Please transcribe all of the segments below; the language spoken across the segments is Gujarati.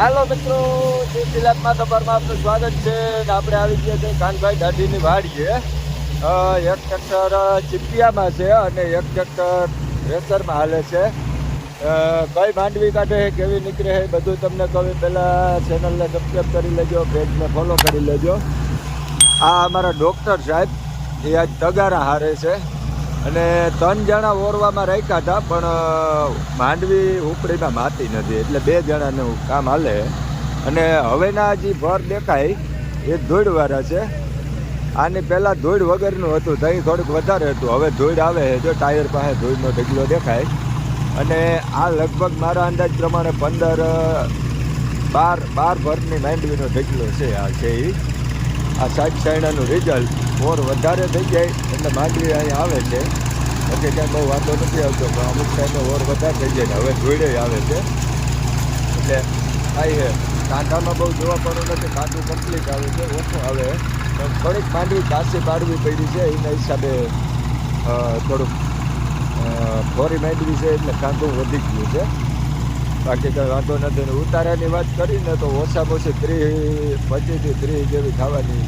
હાલો મિત્રો, જય સિલાતમાં તમારું આપનું સ્વાગત છે આપણે આવી ગયા છે કાનભાઈ દાઢીની વાડીએ. એક ટ્રેક્ટર ચીપિયામાં છે અને એક ટ્રેક્ટર રેસરમાં હાલે છે. કઈ માંડવી કાઢે, કેવી નીકળે છે બધું તમને કહું પહેલાં ચેનલને સબસ્ક્રાઈબ કરી લેજો પેજને ફોલો કરી લેજો. આ અમારા ડૉક્ટર સાહેબ, એ આજ તગારા હારે છે. અને ત્રણ જણા ઓરવામાં રાખ્યા હતા, પણ માંડવી ઉપડીમાં માતી નથી, એટલે બે જણાનું કામ હાલે. અને હવેના જે ભર દેખાય, એ ધોઈડવાળા છે. આની પહેલાં ધોઈડ વગરનું હતું ત્યાં થોડુંક વધારે હતું. હવે ધોઈડ આવે જો ટાયર પાસે ધૂળનો ઢગલો દેખાય. અને આ લગભગ મારા અંદાજ પ્રમાણે પંદર બાર બાર ભરની માંડવીનો ઢગલો છે, આ છે એ આ સાત સાયણાનું રિઝલ્ટ. ઓર વધારે થઈ જાય એટલે માંડવી અહીંયા આવે છે. પછી ક્યાંય બહુ વાંધો નથી આવતો, પણ અમુક ટાઈમે ઓર વધારે થઈ જાય હવે જોડે આવે છે. એટલે થાય છે બહુ જોવા પડતું નથી કાંદું કમ્પ્લીટ આવે છે, ઓછું આવે. પણ થોડીક માંડવી કાશી પાડવી પડી છે, એના હિસાબે થોડુંક ફોરી માંડવી છે એટલે કાંદું વધી ગયું છે. બાકી કંઈ વાંધો નથી. ઉતારાની વાત કરીને તો ઓછામાં ઓછી ત્રીસ, પચીસથી ત્રીસ જેવી થવાની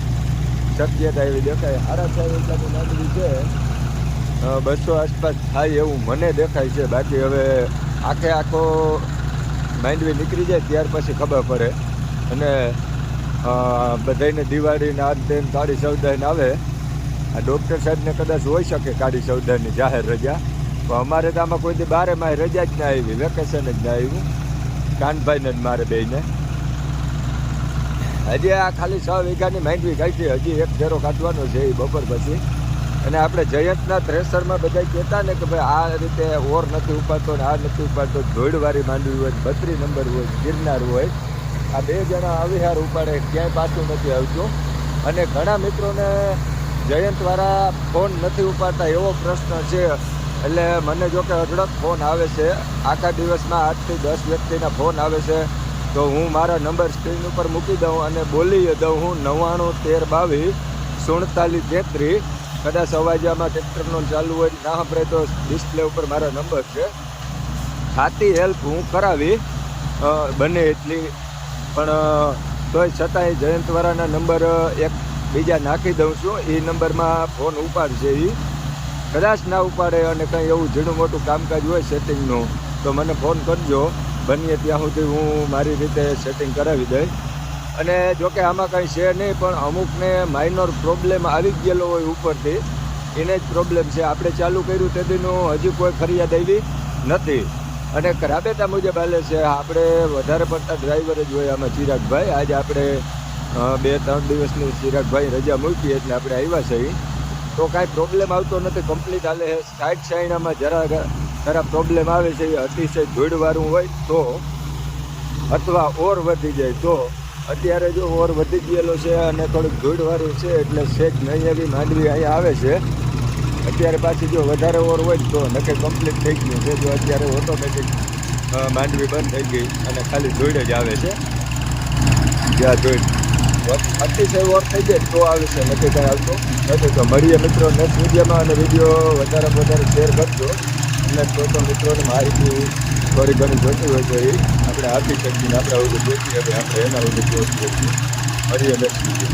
શક્યતા એવી દેખાય. સાહેબ એટલાની માંડવી છે. બસો આસપાસ થાય એવું મને દેખાય છે. બાકી હવે આખે આખો માંડવી નીકળી જાય ત્યાર પછી ખબર પડે. અને બધાને દિવાળીને આ તેમ કાળી સૌદાને આવે. આ ડૉક્ટર સાહેબને કદાચ હોઈ શકે કાળી સૌદાની જાહેર રજા. પણ અમારે તો આમાં કોઈ દી બારે માય રજા જ ના આવી, વેકેશન જ ના આવ્યું. કાનભાઈને જ મારે બેયને. હજી આ ખાલી છ વીઘાની માંડવી કાઢી, હજી એક ફેરો કાઢવાનો છે એ બપોર પછી. અને આપણે જયંતના થ્રેસરમાં બધા કહેતા ને કે ભાઈ આ રીતે ઓર નથી ઉપાડતો ને આ નથી ઉપાડતો. ધોળવાળી માંડવી હોય, બત્રી નંબર હોય, ગિરનાર હોય. આ બે જણા અવિહાર ઉપાડે, ક્યાંય પાછું નથી આવતું. અને ઘણા મિત્રોને જયંતવાળા ફોન નથી ઉપાડતા એવો પ્રશ્ન છે. એટલે મને જો કે અઢળક ફોન આવે છે. આખા દિવસમાં આઠથી દસ વ્યક્તિના ફોન આવે છે. તો હું મારા નંબર સ્ક્રીન ઉપર મૂકી દઉં અને બોલી દઉં હું નવ્વાણું, તેર, બાવીસ, સુડતાલીસ, તેત્રીસ, કદાચ અવાજામાં ટ્રેક્ટરનો ચાલુ હોય, ના સાંભળે તો ડિસ્પ્લે ઉપર મારા નંબર છે. ખાતી હેલ્પ હું કરાવી બને એટલી. પણ તોય છતાંય જયંતવાળાના નંબર એક બીજા નાખી દઉં છું. એ નંબરમાં ફોન ઉપાડશે એ કદાચ ના ઉપાડે અને કંઈ એવું ઝીણું મોટું કામકાજ હોય સેટિંગનું, તો મને ફોન કરજો. બનીએ ત્યાં સુધી હું મારી રીતે સેટિંગ કરાવી દઈશ. અને જોકે આમાં કંઈ છે નહીં, પણ અમુકને માઇનોર પ્રોબ્લેમ આવી ગયેલો હોય ઉપરથી. એને જ પ્રોબ્લેમ છે. આપણે ચાલુ કર્યું તેદીનું હજી કોઈ ફરિયાદ આવી નથી. અને રાબેતા મુજબ હાલે છે, આપણે વધારે પડતા ડ્રાઈવર જ હોય આમાં ચિરાગભાઈ. આજે આપણે બે, ત્રણ દિવસની ચિરાગભાઈ રજા મૂકી એટલે આપણે આવ્યા છીએ. તો કાંઈ પ્રોબ્લેમ આવતો નથી. કમ્પ્લીટ હાલે સાઈડ આમાં જરા જરા પ્રોબ્લેમ આવે છે એ અતિશય ધૂળવાળું હોય તો, અથવા ઓર વધી જાય તો. અત્યારે જો ઓર વધી ગયેલો છે અને થોડુંક ધૂળવાળું છે એટલે શેક નહીં એવી માંડવી અહીંયા આવે છે. અત્યારે પાછી જો વધારે ઓર હોય તો નકે કમ્પ્લીટ થઈ ગયું છે. જો અત્યારે ઓટોમેટિક માંડવી બંધ થઈ ગઈ અને ખાલી ધૂળ જ આવે છે. જ્યાં ધૂળ અતિશય ઓર થઈ જાય તો આવે છે. નથી કાંઈ આવતો. નથી તો મળીએ મિત્રો નેક્સ્ટ વિડીયોમાં અને વીડિયો વધારે વધારે શેર કરજો. અને તો તો મિત્રોને માહિતી થોડી ઘણી જોતી હોય તો એ આપણે આપી શકીએ આપણા આવું જોઈતી હવે આપણે એના વિશે જોઈશું મળીએ નેક્સ્ટ વીડિયો